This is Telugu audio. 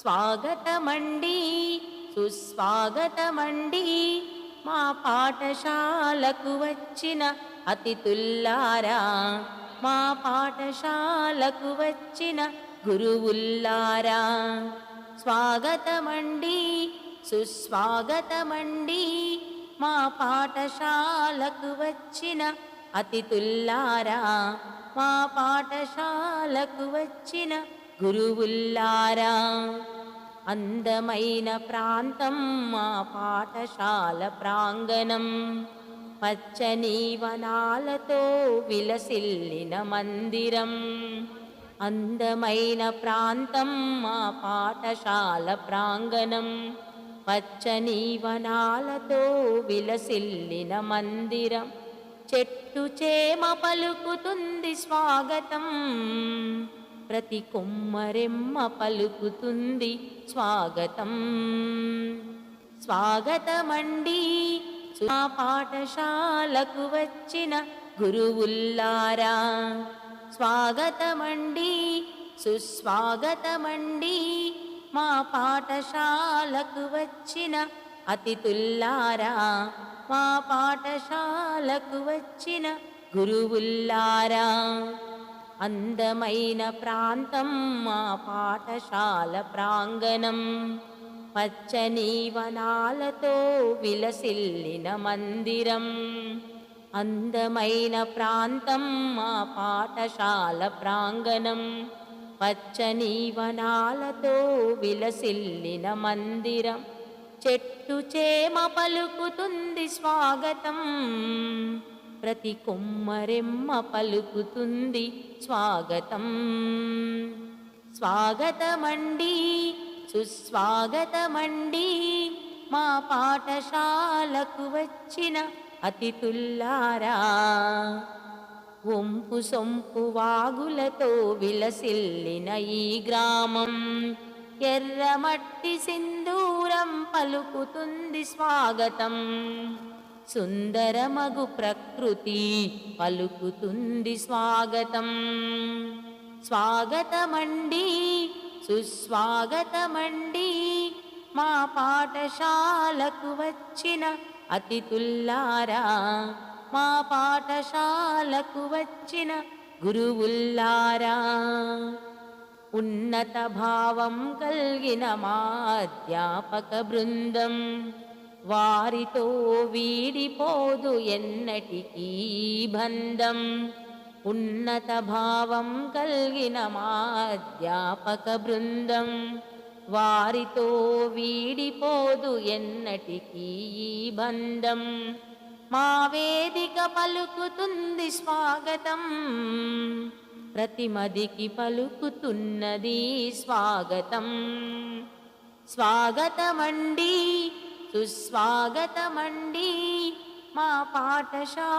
స్వాగతమండి సుస్వాగతమండి. మా పాఠశాలకు వచ్చిన అతిథుల్లారా మా పాఠశాలకు వచ్చిన గురువుల్లారా. స్వాగతమండి సుస్వాగతమండి. మా పాఠశాలకు వచ్చిన అతిథుల్లారా మా పాఠశాలకు వచ్చిన గురువుల్లారా అందమైన ప్రాంతం మా పాఠశాల ప్రాంగణం. పచ్చని వనాలతో విలసిల్లిన మందిరం. అందమైన ప్రాంతం మా పాఠశాల ప్రాంగణం. పచ్చని వనాలతో విలసిల్లిన మందిరం. చెట్టు చేమ పలుకుతుంది స్వాగతం. ప్రతి కొమ్మరెమ్మ పలుకుతుంది స్వాగతం. స్వాగతమండి మా పాఠశాలకు వచ్చిన గురువుల్లారా. స్వాగతమండి సుస్వాగతమండి మా పాఠశాలకు వచ్చిన అతిథుల్లారా. మా పాఠశాలకు వచ్చిన గురువుల్లారా. అందమైన ప్రాంతం మా పాఠశాల ప్రాంగణం. పచ్చని వనాలతో విలసిల్లిన మందిరం. అందమైన ప్రాంతం మా పాఠశాల ప్రాంగణం. పచ్చని వనాలతో విలసిల్లిన మందిరం. చెట్టు చేమ పలుకుతుంది స్వాగతం. ప్రతి కొమ్మరెమ్మ పలుకుతుంది స్వాగతం. స్వాగతమండి సుస్వాగతమండి మా పాఠశాలకు వచ్చిన అతిథుల్లారా. ఒంపు సొంపు వాగులతో విలసిల్లిన ఈ గ్రామం ఎర్రమట్టి సింధూరం పలుకుతుంది స్వాగతం. సుందరమగు ప్రకృతి పలుకుతుంది స్వాగతం. స్వాగతమండి సుస్వాగతమండి మా పాఠశాలకు వచ్చిన అతిథుల్లారా మా పాఠశాలకు వచ్చిన గురువుల్లారా. ఉన్నత భావం కలిగిన మా అధ్యాపక బృందం వారితో వీడిపోదు ఎన్నటికీ బంధం. ఉన్నత భావం కలిగిన మా అధ్యాపక బృందం. వారితో వీడిపోదు ఎన్నటికీ బంధం. మా వేదిక పలుకుతుంది స్వాగతం. ప్రతిమదికి పలుకుతున్నది స్వాగతం. స్వాగతమండి सुस्वागतमण्डी मा पाठशा